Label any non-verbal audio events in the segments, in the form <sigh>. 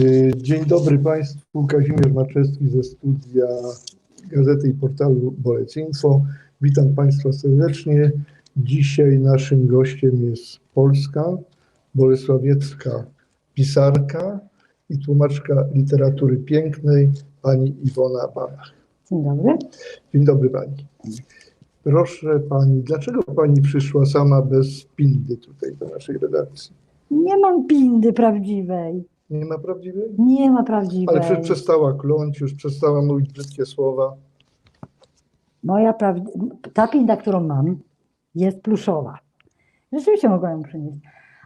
Y, Dzień dobry Państwu, Kazimierz Maczewski ze studia Gazety i portalu Bolec.info. Witam Państwa serdecznie. Dzisiaj naszym gościem jest Polska, bolesławiecka pisarka i tłumaczka literatury pięknej, pani Iwona Banach. Dzień dobry. Dzień dobry Pani. Proszę Pani, dlaczego Pani przyszła sama bez pindy tutaj do naszej redakcji? Nie mam pindy prawdziwej. Nie ma prawdziwej? Nie ma prawdziwej. Ale przecież przestała kląć, już przestała mówić brzydkie słowa. Moja prawd... Ta pinda, którą mam, jest pluszowa. Rzeczywiście mogłam ją przynieść,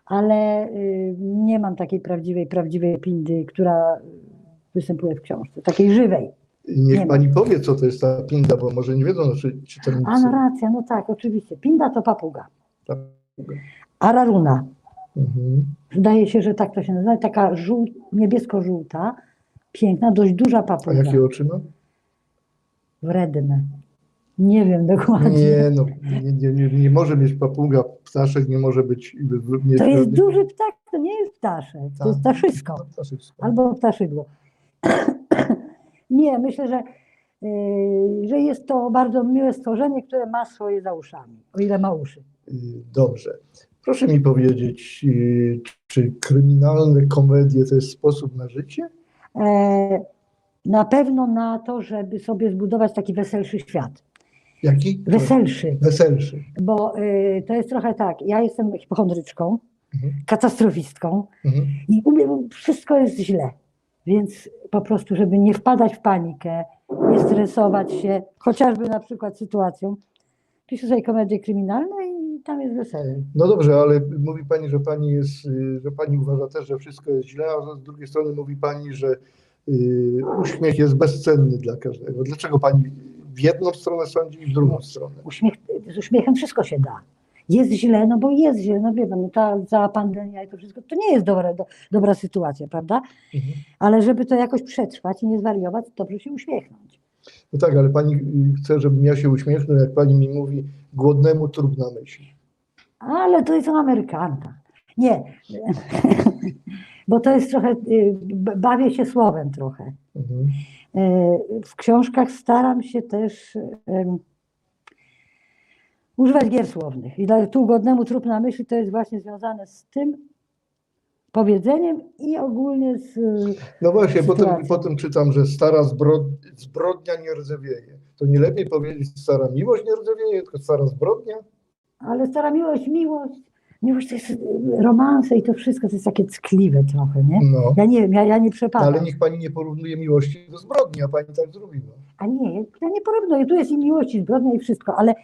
ale y, nie mam takiej prawdziwej, prawdziwej pindy, która występuje w książce, takiej żywej. Niech Nie ma. pani powie, co to jest ta pinda, bo może nie wiedzą nasze czytelnicy. A no racja, no tak, oczywiście. Pinda to papuga. Papuga. Araruna. Mhm. Zdaje się, że tak to się nazywa. Taka żół... niebiesko-żółta, piękna, dość duża A papuga. jakie oczy ma? Wredne. Nie wiem dokładnie. Nie, no, nie, nie, nie, nie może mieć papuga, ptaszek nie może być... Mieć To jest duży ptak, to nie jest ptaszek, to jest Tak. ptaszysko No, ptaszyczko. albo ptaszydło. <clears throat> nie, myślę, że, yy, że jest to bardzo miłe stworzenie, które ma swoje za uszami, o ile ma uszy. Y, Dobrze. Proszę mi powiedzieć, y, czy kryminalne komedie to jest sposób na życie? E, na pewno na to, żeby sobie zbudować taki weselszy świat. Jaki? Weselszy, Weselszy. bo yy, to jest trochę tak, ja jestem hipochondryczką, Mhm. katastrofistką, Mhm. I umiem, wszystko jest źle. Więc po prostu, żeby nie wpadać w panikę, nie stresować się, chociażby na przykład sytuacją, piszę sobie komedie kryminalne tam jest wesele. No dobrze, ale mówi Pani, że Pani jest, y, że Pani uważa też, że wszystko jest źle, a z drugiej strony mówi Pani, że y, uśmiech jest bezcenny dla każdego. Dlaczego Pani w jedną stronę sądzi i w drugą stronę? Uśmiech, z uśmiechem wszystko się da. Jest źle, no bo jest źle, no wie pan, no ta cała pandemia i to wszystko, to nie jest dobra, do, dobra sytuacja, prawda? Mhm. Ale żeby to jakoś przetrwać i nie zwariować, dobrze się uśmiechnąć. No tak, ale Pani chce, żebym ja się uśmiechnął, jak Pani mi mówi, głodnemu trudna myśl. Ale to są Amerykanka. Nie, <laughs> bo to jest trochę, y, bawię się słowem trochę. Mhm. Y, W książkach staram się też używać gier słownych. I tu godnemu trup na myśli to jest właśnie związane z tym powiedzeniem i ogólnie z... y, No właśnie, potem, potem czytam, że stara zbrod, zbrodnia nie rdzewieje. To nie lepiej powiedzieć stara miłość nie rdzewieje, tylko stara zbrodnia? Ale stara miłość, miłość, miłość to jest y, romanse i to wszystko to jest takie ckliwe trochę, nie? No. Ja nie wiem, ja, ja nie No, przepadam. ale niech Pani nie porównuje miłości do zbrodni, a Pani tak zrobiła. A nie, ja nie porównuję. Tu jest i miłość, i zbrodnia, i wszystko, ale,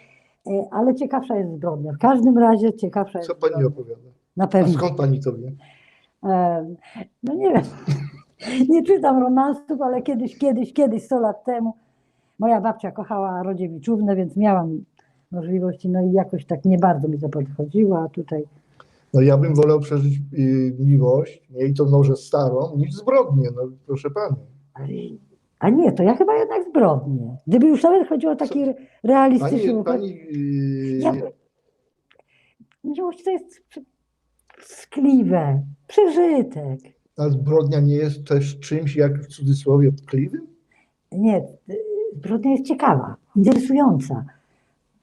e, ale ciekawsza jest zbrodnia. W każdym razie ciekawsza jest Co Pani zbrodnia. opowiada? Na A pewno. skąd Pani to wie? No nie wiem. <laughs> Nie czytam romansów, ale kiedyś, kiedyś, kiedyś, 100 lat temu moja babcia kochała Rodziewiczównę, więc miałam możliwości, no i jakoś tak nie bardzo mi to podchodziło, a tutaj No ja bym wolał przeżyć y, miłość, nie i to może starą, niż zbrodnię, no proszę Pani. a nie, to ja chyba jednak zbrodnię. Gdyby już nawet chodziło o taki realistyczny Pani, pani y, Ja, miłość to jest skliwe, przeżytek. a zbrodnia nie jest też czymś, jak w cudzysłowie, tkliwym? Nie, zbrodnia jest ciekawa, interesująca.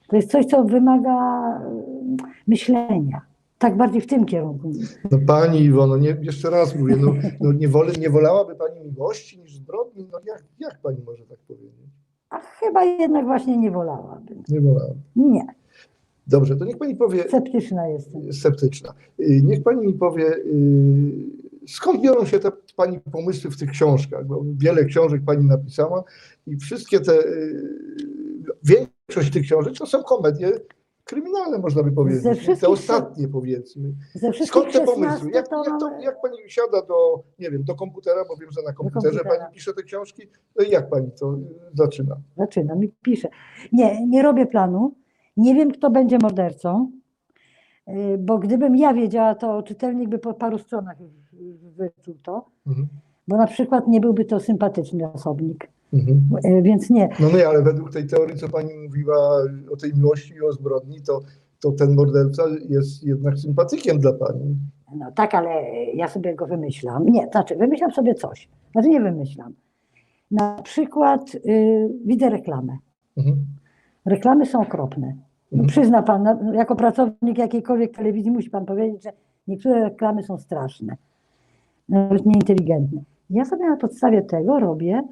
To jest coś, co wymaga y, myślenia. Tak bardziej w tym kierunku. No Pani Iwono, nie, jeszcze raz mówię, no, no nie, wolę, nie wolałaby Pani miłości niż zbrodni? No jak, jak Pani może tak powiedzieć? A chyba jednak właśnie nie wolałabym. Nie wolałabym. Nie, Dobrze, to niech Pani powie, sceptyczna jestem. sceptyczna. Y, Niech Pani mi powie, y, skąd biorą się te Pani pomysły w tych książkach? Bo wiele książek Pani napisała i wszystkie te, y, większość tych książek to są komedie kryminalne, można by powiedzieć. Te ostatnie powiedzmy. Skąd te 16 pomysły? Jak, to jak, to, jak Pani siada do, nie wiem, do komputera, bo wiem, że na komputerze. Pani pisze te książki, no i jak Pani to zaczyna? Zaczynam i piszę. Nie, nie robię planu. Nie wiem, kto będzie mordercą, y, bo gdybym ja wiedziała, to czytelnik by po paru stronach wyczuł to, Mhm. bo na przykład nie byłby to sympatyczny osobnik, Mhm. y, więc nie. No nie, ale według tej teorii, co Pani mówiła o tej miłości i o zbrodni, to, to ten morderca jest jednak sympatykiem dla Pani. No tak, ale ja sobie go wymyślam. Nie, znaczy wymyślam sobie coś. Znaczy nie wymyślam. Na przykład y, widzę reklamę. Mhm. Reklamy są okropne. No, przyzna pan, no, jako pracownik jakiejkolwiek telewizji musi pan powiedzieć, że niektóre reklamy są straszne, nawet nieinteligentne. Ja sobie na podstawie tego robię,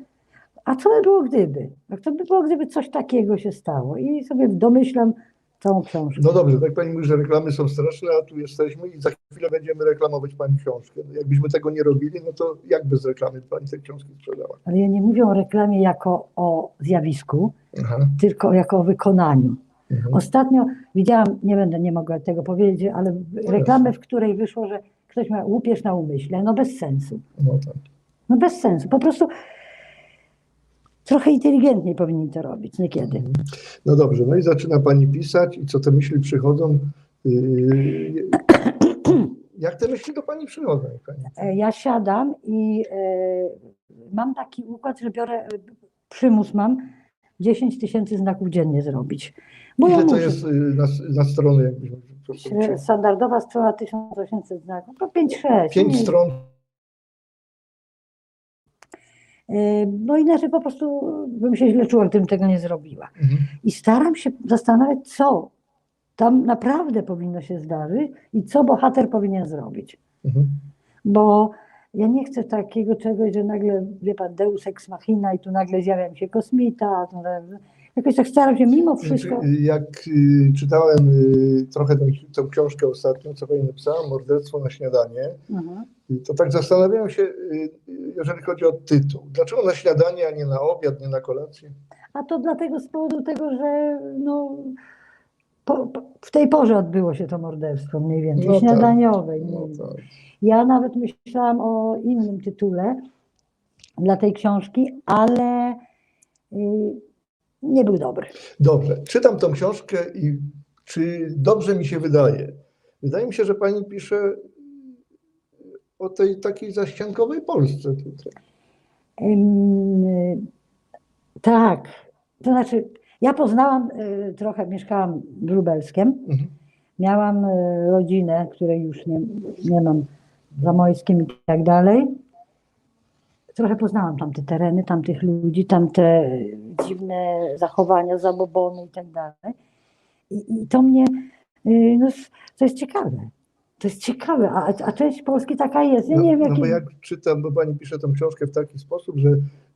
a co by było gdyby? A co by było, gdyby coś takiego się stało? I sobie domyślam całą książkę. No dobrze, tak pani mówi, że reklamy są straszne, a tu jesteśmy i za chwilę będziemy reklamować pani książkę. No jakbyśmy tego nie robili, no to jak bez reklamy pani te książki sprzedała? Ale ja nie mówię o reklamie jako o zjawisku, Aha. tylko jako o wykonaniu. Mhm. Ostatnio widziałam, nie będę, nie mogę tego powiedzieć, ale reklamę, w której wyszło, że ktoś ma łupież na umyśle. No bez sensu. No tak. No bez sensu. Po prostu trochę inteligentniej powinni to robić niekiedy. No dobrze, no i zaczyna pani pisać i co te myśli przychodzą? Yy, Jak te myśli do pani przychodzą? Pani? E, Ja siadam i e, mam taki układ, że biorę, e, przymus mam 10 tysięcy znaków dziennie zrobić. Bo ja Ile to muszę. jest yy, na, na stronę? Standardowa strona 1800 znaków, no 5-6. Pięć nie- stron. E, No inaczej po prostu bym się źle czuła, gdybym tego nie zrobiła. Mhm. I staram się zastanawiać, co tam naprawdę powinno się zdarzyć i co bohater powinien zrobić. Mhm. Bo ja nie chcę takiego czegoś, że nagle, wie pan, deus ex machina i tu nagle zjawia mi się kosmita. Jakoś tak staram się mimo wszystko. Znaczy, Jak y, czytałem y, trochę tą książkę ostatnio, co pani napisała, Morderstwo na śniadanie, Mhm. y, to tak zastanawiałem się, y, y, jeżeli chodzi o tytuł. Dlaczego na śniadanie, a nie na obiad, nie na kolację? A to dlatego z powodu tego, że no, po, po, w tej porze odbyło się to morderstwo mniej więcej, No tak. śniadaniowe. No tak. Ja nawet myślałam o innym tytule dla tej książki, ale y, nie był dobry. Dobrze, czytam tą książkę i czy dobrze mi się wydaje? Wydaje mi się, że pani pisze o tej takiej zaściankowej Polsce tutaj. Y, tak, to znaczy ja poznałam y, trochę, mieszkałam w Lubelskiem, Mhm. miałam y, rodzinę, której już nie, nie mam w Zamojskiem i tak dalej. Trochę poznałam tamte tereny, tamtych ludzi, tamte dziwne zachowania, zabobony i tak dalej. I, to mnie, y, no, to jest ciekawe. To jest ciekawe, a, a część Polski taka jest. Ja No, nie wiem, no jaki... bo jak czytam, bo pani pisze tą książkę w taki sposób, że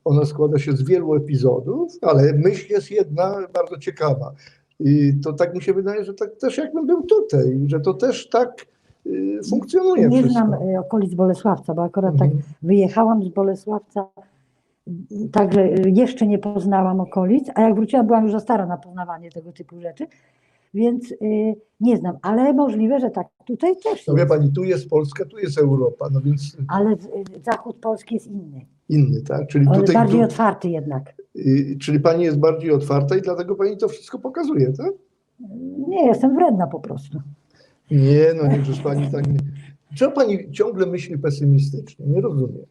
ona składa się z wielu epizodów, ale myśl jest jedna bardzo ciekawa. I to tak mi się wydaje, że tak też jakbym był tutaj, że to też tak funkcjonuje Nie wszystko. znam y, okolic Bolesławca, bo akurat tak Mhm. wyjechałam z Bolesławca, y, także y, jeszcze nie poznałam okolic, a jak wróciłam, byłam już za stara na poznawanie tego typu rzeczy, więc y, nie znam, ale możliwe, że tak tutaj też No wie jest. pani, tu jest Polska, tu jest Europa, no więc Ale y, zachód Polski jest inny, inny, tak? Czyli ale tutaj, bardziej tu, otwarty jednak. y, czyli pani jest bardziej otwarta i dlatego pani to wszystko pokazuje, tak? Nie, jestem wredna po prostu. Nie, no nie, przecież pani tak nie. Czemu pani ciągle myśli pesymistycznie? Nie rozumiem.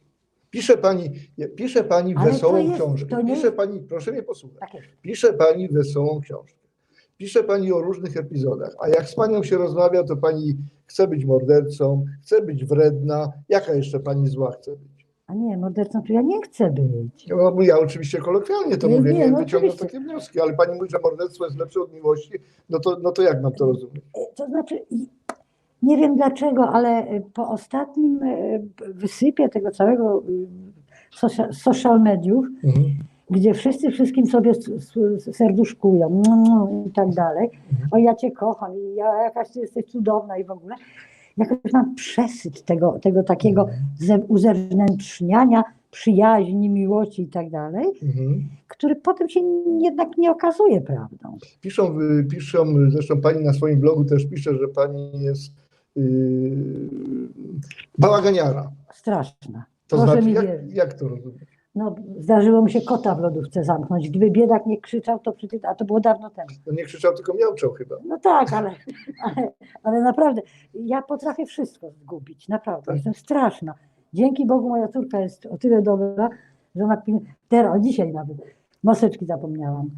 Pisze pani, pisze pani Ale to wesołą jest- książkę. to nie Pisze pani, proszę mnie posłuchać. Tak jest. Pisze pani wesołą książkę. Pisze pani o różnych epizodach, a jak z panią się rozmawia, to pani chce być mordercą, chce być wredna. Jaka jeszcze pani zła chce być? A nie, mordercą to ja nie chcę być. No, ja oczywiście kolokwialnie to Nie, mówię, nie, nie no wyciągam oczywiście. takie wnioski, ale pani mówi, że morderstwo jest lepsze od miłości, no to, no to jak mam to rozumieć? E, To znaczy, nie wiem dlaczego, ale e, po ostatnim e, wysypie tego całego socia- social mediów, Mhm. gdzie wszyscy wszystkim sobie serduszkują mm, mm, i tak dalej, o ja cię kocham i ja, jakaś ty jesteś cudowna i w ogóle, jakoś mam przesyt tego, tego takiego ze, uzewnętrzniania przyjaźni, miłości i tak dalej, Mhm. który potem się jednak nie okazuje prawdą. Piszą, y, piszą, zresztą pani na swoim blogu też pisze, że pani jest yy, bałaganiara. Straszna. To znaczy, jak, jak to rozumieć? No, zdarzyło mi się kota w lodówce zamknąć. Gdyby biedak nie krzyczał, to przecież, a to było dawno temu. No nie krzyczał, tylko miałczał chyba. No tak, ale, ale, ale naprawdę, ja potrafię wszystko zgubić, naprawdę, Tak. jestem straszna. Dzięki Bogu moja córka jest o tyle dobra, że ona teraz, dzisiaj nawet, maseczki zapomniałam.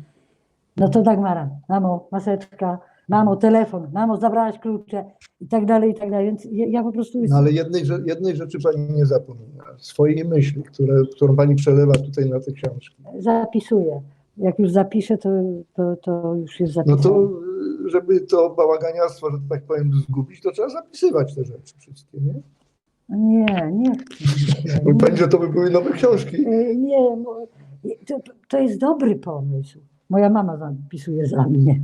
No to Dagmara, mamo, maseczka, mamo, telefon, mamo, zabrałaś klucze i tak dalej, i tak dalej. Więc ja, ja po prostu No ale jednej, jednej rzeczy pani nie zapomina. Swojej myśli, które, którą pani przelewa tutaj na te książki. zapisuję. Jak już zapiszę, to, to, to już jest No zapisane. to, y, żeby to bałaganiarstwo, że tak powiem, zgubić, to trzeba zapisywać te rzeczy wszystkie, nie? Nie, nie chcę. Mówi pani, że to by były nowe książki. Y, Nie, to, to jest dobry pomysł. Moja mama zapisuje za mnie.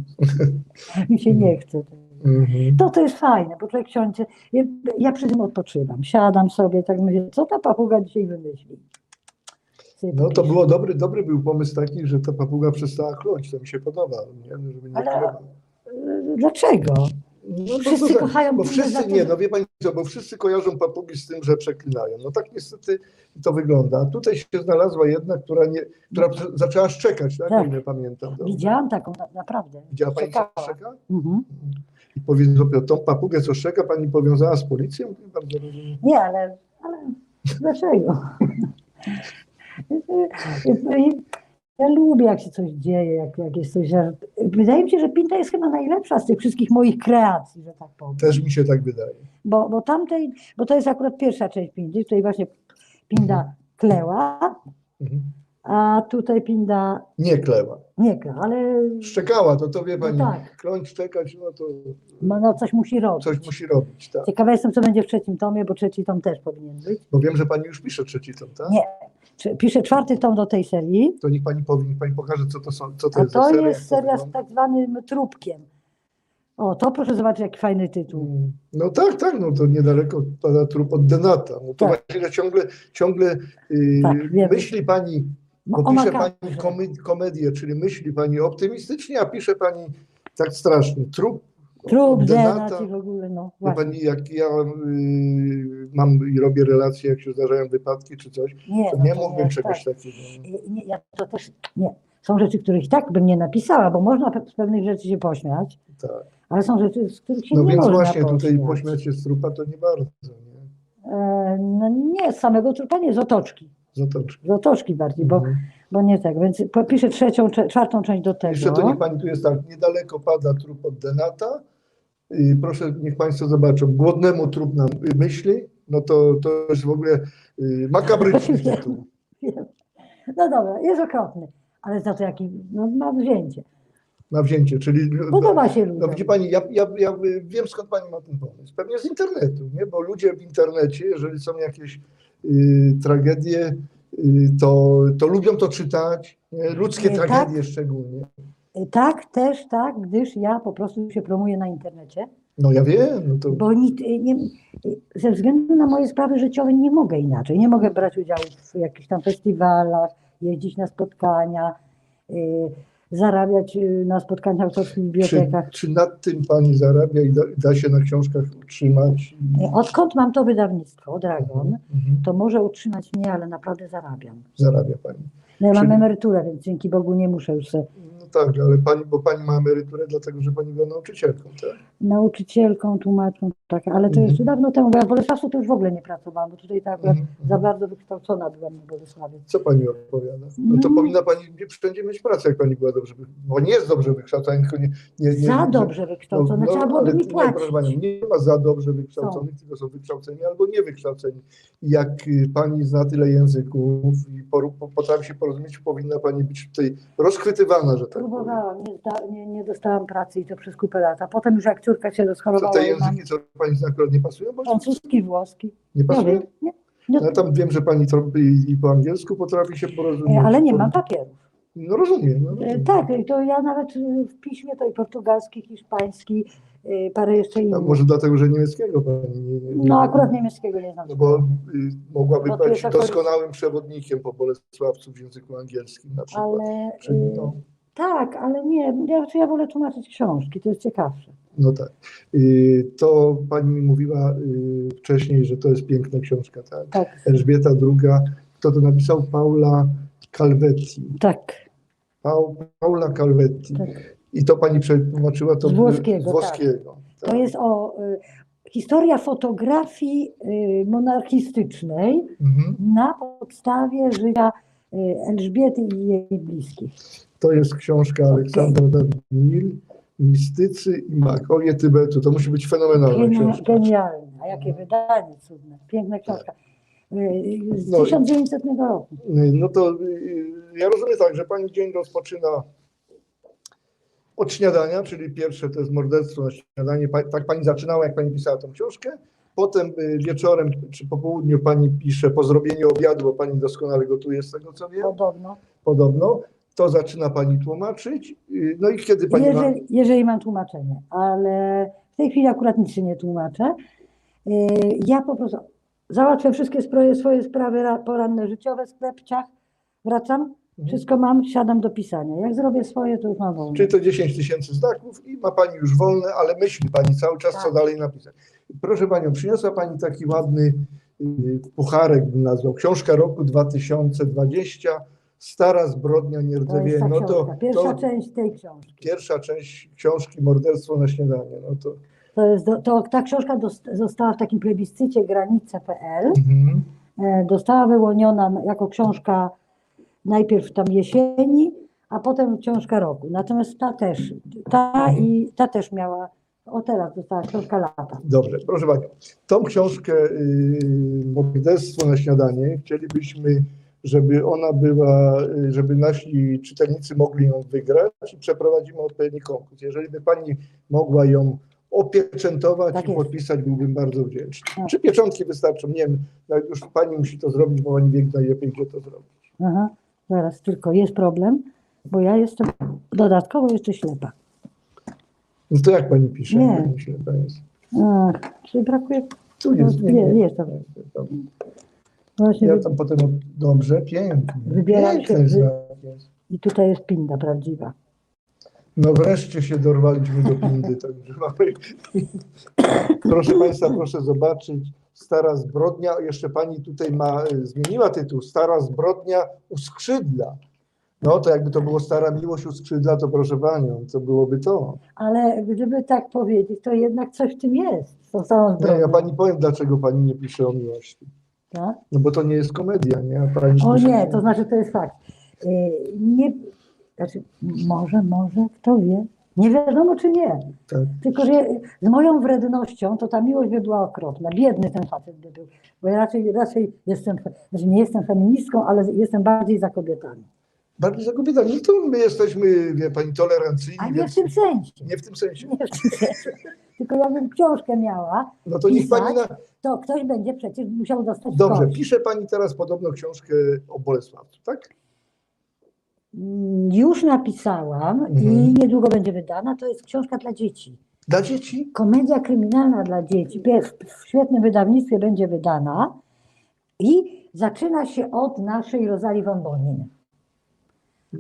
<laughs> Mi się nie chce. Mhm. To to jest fajne, bo człowiek siądzie. Ja, ja przy tym odpoczywam. Siadam sobie, tak myślę, co ta papuga dzisiaj wymyśli. No to było dobry, dobry był pomysł taki, że ta papuga przestała chląć, to mi się podoba, nie? żeby nie Ale- Dlaczego? No, Wszyscy tak, kochają Bo wszyscy, nie, no wie pani co, bo wszyscy kojarzą papugi z tym, że przeklinają. No tak niestety to wygląda. A tutaj się znalazła jedna, która, nie, która zaczęła szczekać, tak? Tak. O ile pamiętam. dobrze. Widziałam taką, na, naprawdę. Widziała pani, co Czekała. szczeka? Mhm. I powiedzą, tą papugę, co szczeka, pani powiązała z policją? Bardzo rozumiem. Nie, ale, ale dlaczego? <laughs> Ja lubię, jak się coś dzieje, jak, jak jest coś. że- Wydaje mi się, że Pinta jest chyba najlepsza z tych wszystkich moich kreacji, że tak powiem. Też mi się tak wydaje. Bo, bo tamtej, bo to jest akurat pierwsza część Pindy, tutaj właśnie Pinda kleła, Mhm. a tutaj Pinda Nie kleła. nie kla, ale Szczekała, to to wie No pani, tak. kląć, szczekać, no to no, no coś musi robić. coś musi robić, tak. Ciekawa jestem, co będzie w trzecim tomie, bo trzeci tom też powinien być. Bo wiem, że pani już pisze trzeci tom, tak? Nie. Piszę czwarty tom do tej serii. To niech pani powie, niech pani pokaże, co to są, co to A jest to seria. jest to seria z tak zwanym trupkiem. O, to proszę zobaczyć, jaki fajny tytuł. Mm, No tak, tak, no to niedaleko pada trup od Denata. No to Tak. właściwie ciągle, ciągle yy, Tak, myśli pani, No, bo pisze pani komedię, czyli myśli pani optymistycznie, a pisze pani tak strasznie. Trup Trup, Denat i w ogóle, no właśnie. pani, jak ja yy, mam i robię relacje, jak się zdarzają wypadki czy coś, Nie, to no nie to mógłbym nie, czegoś tak. takiego. Nie, ja to też, nie. Są rzeczy, których tak bym nie napisała, bo można z pewnych rzeczy się pośmiać, Tak. ale są rzeczy, z których się No nie więc można właśnie pośmiać. tutaj pośmiać się z trupa to nie bardzo, nie? E, no nie, z samego trupa, nie, z otoczki. Zatoczki. Z otoczki bardziej, bo, Mhm. bo nie tak. Więc piszę trzecią, czwartą część do tego. Jeszcze to niech pani tu jest tak, niedaleko pada trup od Denata. I proszę, niech państwo zobaczą, głodnemu trup nam y, myśli, no to, to jest w ogóle y, makabryczny tytuł. <laughs> No dobra, jest okropny, ale za to jaki, no ma wzięcie. Na wzięcie, czyli Podoba się No ludziom. widzi pani, ja, ja, ja wiem skąd pani ma ten pomysł. Pewnie z internetu, nie? Bo ludzie w internecie, jeżeli są jakieś y, tragedie, y, to, to lubią to czytać. Nie? Ludzkie Nie, tak. tragedie szczególnie. Tak, też tak, gdyż ja po prostu się promuję na internecie, No ja wiem, no to bo nic, nie, ze względu na moje sprawy życiowe nie mogę inaczej. Nie mogę brać udziału w jakichś tam festiwalach, jeździć na spotkania, y, zarabiać y, na spotkaniach autorskich w czy, bibliotekach. czy nad tym pani zarabia i da, da się na książkach utrzymać? Y, Odkąd mam to wydawnictwo, Dragon, Mhm. to może utrzymać mnie, ale naprawdę zarabiam. Zarabia pani. No ja mam Czyli- emeryturę, więc dzięki Bogu nie muszę już No tak, ale pani, bo pani ma emeryturę dlatego, że pani była nauczycielką, tak? nauczycielką, tłumaczką, tak, ale to Mhm. jeszcze dawno temu, bo ja w Bolesławcu to już w ogóle nie pracowałam, bo tutaj tak Mhm. za bardzo wykształcona byłam na Bolesławie. Co pani opowiada? No to No. powinna pani wszędzie mieć pracę, jak pani była dobrze, bo nie jest dobrze wykształcona, tylko nie, nie, nie Za nie- dobrze wykształcone, no, trzeba byłoby ale mi nie, płacić. proszę panią, nie ma za dobrze wykształconych, tylko są wykształceni albo niewykształceni. Jak y, pani zna tyle języków i potrafi się porozumieć, powinna pani być tutaj rozchwytywana, że tak. Próbowałam, nie, zda, nie, nie dostałam pracy i to przez kupę lat. A potem już jak córka się Co rozchorowała, te i mam języki, co pani akurat nie pasują? Bo francuski, włoski, nie nie pasują? wiem, nie, nie, No, ja tam wiem, że pani i, po angielsku potrafi się porozumieć. e, ale nie mam papierów. No rozumiem. No, E, rozumiem. Tak, i to ja nawet w piśmie to i portugalski, hiszpański, parę jeszcze A innych. może dlatego, że niemieckiego pani nie, nie, nie No akurat niemieckiego nie znam. No bo y, mogłaby Bo być doskonałym przewodnikiem po Bolesławcu w języku angielskim na przykład. Ale Czy, y, no, tak, ale nie, ja, ja wolę tłumaczyć książki, to jest ciekawsze. no tak. Y, To pani mi mówiła y, wcześniej, że to jest piękna książka, tak? Tak, Elżbieta II. Kto to napisał? Paula Calvetti. tak, Pau, Paula Calvetti. tak. I to pani przetłumaczyła to Z włoskiego, z tak. włoskiego. To tak. jest o y, historia fotografii y, monarchistycznej Mhm. na podstawie życia y, Elżbiety i jej bliskich. To jest książka Aleksandra Danil. Mistycy i magowie Tybetu. To musi być fenomenalna książka. Genialne, a jakie wydanie cudne. Piękna książka. Y, Z No i- 1900 roku. No to y, ja rozumiem tak, że pani dzień rozpoczyna od śniadania, czyli pierwsze to jest morderstwo na śniadanie. Tak pani zaczynała, jak pani pisała tą książkę. Potem y, wieczorem czy po południu pani pisze po zrobieniu obiadu, bo pani doskonale gotuje z tego co wiem, Podobno. podobno. To zaczyna pani tłumaczyć. No i kiedy pani ma... Jeżeli, jeżeli mam tłumaczenie, ale w tej chwili akurat nic się nie tłumaczę. Y, Ja po prostu załatwię wszystkie swoje sprawy ra- poranne, życiowe, sklep, ciach, wracam, wszystko mam, siadam do pisania. Jak zrobię swoje, to już mam wolne. Czyli to 10 tysięcy znaków i ma Pani już wolne, ale myśli Pani cały czas, co Tak. dalej napisać. Proszę Panią, przyniosła Pani taki ładny y, pucharek, bym nazwał, książka roku 2020, Stara zbrodnia To jest nierdzewie. ta No to, książka, pierwsza to część tej książki. pierwsza część książki Morderstwo na śniadanie. No to, To jest do, to, ta książka dost, została w takim plebiscycie granice.pl. mhm. E, Została wyłoniona na- jako książka najpierw tam jesieni, a potem książka roku. Natomiast ta też, ta i ta też miała, o teraz została książka lata. Dobrze, proszę Panią. Tą książkę y, Morderstwo na śniadanie chcielibyśmy, żeby ona była, y, żeby nasi czytelnicy mogli ją wygrać i przeprowadzimy odpowiedni konkurs. Jeżeli by Pani mogła ją opieczętować Tak i podpisać, byłbym bardzo wdzięczny. Tak. Czy pieczątki wystarczą? Nie wiem, jak już Pani musi to zrobić, bo Pani wie najlepiej, gdzie to zrobić. Aha, zaraz tylko jest problem, bo ja jestem dodatkowo jeszcze ślepa. No to jak Pani pisze? Nie. Pani ślepa jest. Ach, czyli brakuje, Tu jest. No, jest, jest to. Właśnie Ja tam potem, dobrze, pięknie. Wybieram się, wy- i tutaj jest pinda prawdziwa. No wreszcie się dorwaliśmy do pindy, także mamy. Proszę Państwa, proszę zobaczyć. Stara zbrodnia, jeszcze Pani tutaj ma, zmieniła tytuł, Stara zbrodnia u skrzydla. No to jakby to było Stara miłość u skrzydla, to proszę Panią, to byłoby to. Ale gdyby tak powiedzieć, to jednak coś w tym jest. z Tą samą Nie, ja Pani powiem, dlaczego Pani nie pisze o miłości. Tak? No bo to nie jest komedia, nie? Pani O nie, to znaczy to jest fakt. Y, Nie, znaczy, może, może, kto wie. Nie wiadomo, czy nie. Tak. Tylko, że z moją wrednością to ta miłość by była okropna. Biedny ten facet by był. Bo ja raczej, raczej jestem, znaczy nie jestem feministką, ale jestem bardziej za kobietami. Bardzo za kobietami. No to my jesteśmy, wie Pani, tolerancyjni, A nie w więc tym sensie. nie w tym sensie. Nie w tym sensie. Tylko jakbym książkę miała, No to niech Pani na, to ktoś będzie przecież musiał dostać Dobrze, pisze Pani teraz podobno książkę o Bolesławcu, tak? Mm, Już napisałam i Mhm. niedługo będzie wydana. To jest książka dla dzieci. Dla dzieci? Komedia kryminalna dla dzieci. W świetnym wydawnictwie będzie wydana i zaczyna się od naszej Rozali von Bonin.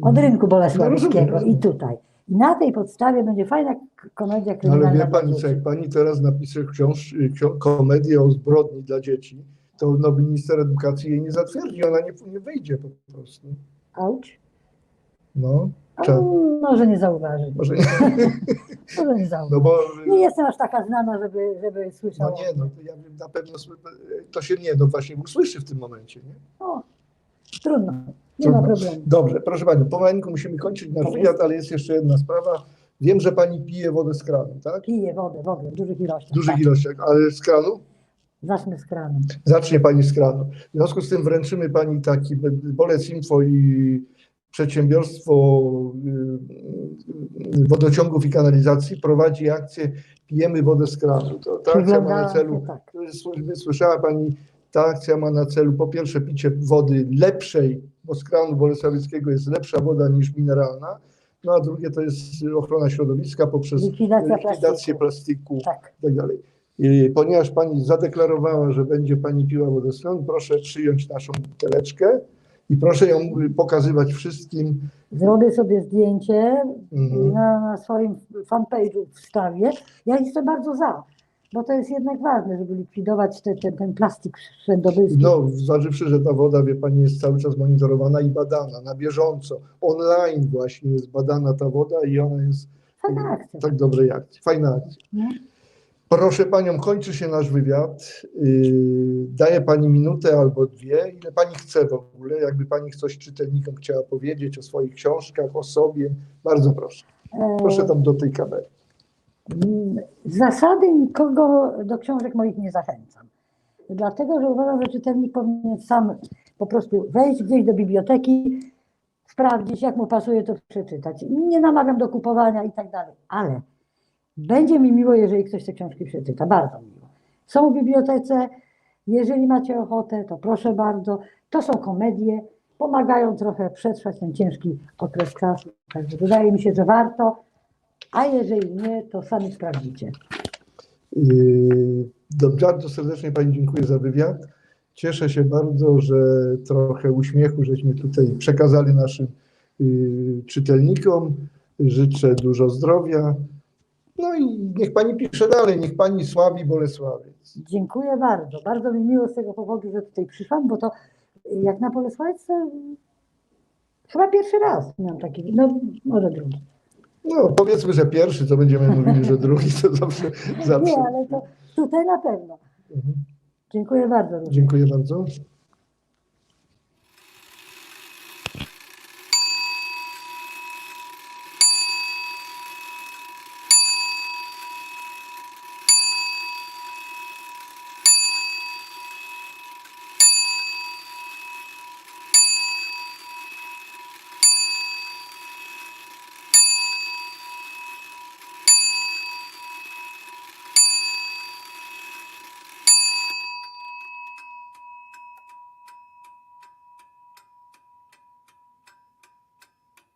Od rynku bolesławskiego Mhm. No, i tutaj. I na tej podstawie będzie fajna komedia Ale kryminalna wie dla Pani, co jak Pani teraz napisze książ, komedię o zbrodni dla dzieci, to no, minister edukacji jej nie zatwierdzi, ona nie, nie wyjdzie po prostu. Auć? No, Czemu? Może nie zauważy. może nie, <laughs> Może nie zauważy. no bo... Nie jestem aż taka znana, żeby, żeby słyszał. No nie, no to ja wiem, na pewno to się nie, no właśnie usłyszy w tym momencie, nie? O, trudno. Nie Trudno. ma problemu. Dobrze, proszę Panią, pomalutku musimy kończyć nasz wywiad, ale jest jeszcze jedna sprawa. Wiem, że Pani pije wodę z kranu, tak? Piję wodę w ogóle w dużych ilościach. W dużych tak. ilościach, ale z kranu? Zacznę z kranu. Zacznie Pani z kranu. W związku z tym wręczymy Pani taki Bolec Info i przedsiębiorstwo y, y, wodociągów i kanalizacji prowadzi akcję Pijemy wodę z kranu. To, ta akcja ma na celu, tak. słyszała Pani, ta akcja ma na celu po pierwsze picie wody lepszej, bo z kranu bolesławieckiego jest lepsza woda niż mineralna, no a drugie to jest ochrona środowiska poprzez Likwidacja likwidację plastiku. plastiku Tak. i tak dalej. I ponieważ Pani zadeklarowała, że będzie Pani piła wodę z kranu, proszę przyjąć naszą buteleczkę i proszę ją pokazywać wszystkim. Zrobię sobie zdjęcie Mhm. na, na swoim fanpage'u wstawię. Ja jestem bardzo za, bo to jest jednak ważne, żeby likwidować te, te, ten plastik środowiski. No, zważywszy, że ta woda, wie Pani, jest cały czas monitorowana i badana na bieżąco. Online właśnie jest badana ta woda i ona jest Fajna akcja. tak dobrej akcji. Fajna akcja. Nie? Proszę Panią, kończy się nasz wywiad. Yy, Daję Pani minutę albo dwie, ile Pani chce w ogóle. Jakby Pani coś czytelnikom chciała powiedzieć o swoich książkach, o sobie, bardzo proszę. E, Proszę tam do tej kamery. Mm, Z zasady nikogo do książek moich nie zachęcam. Dlatego, że uważam, że czytelnik powinien sam po prostu wejść gdzieś do biblioteki, sprawdzić, jak mu pasuje to przeczytać. Nie namawiam do kupowania i tak dalej, ale będzie mi miło, jeżeli ktoś te książki przeczyta. Bardzo miło. Są w bibliotece. Jeżeli macie ochotę, to proszę bardzo. To są komedie, pomagają trochę przetrwać ten ciężki okres czasu. Także wydaje mi się, że warto. A jeżeli nie, to sami sprawdzicie. Yy, Bardzo serdecznie Pani dziękuję za wywiad. Cieszę się bardzo, że trochę uśmiechu żeśmy tutaj przekazali naszym yy, czytelnikom. Życzę dużo zdrowia. No i niech Pani pisze dalej, niech Pani sławi Bolesławiec. Dziękuję bardzo. Bardzo mi miło z tego powodu, że tutaj przyszłam, bo to jak na Bolesławice chyba pierwszy raz miałam taki, no może drugi. No powiedzmy, że pierwszy, co będziemy mówili, że drugi, to zawsze. zawsze. Nie, ale to tutaj na pewno. Mhm. Dziękuję bardzo. Dziękuję bardzo.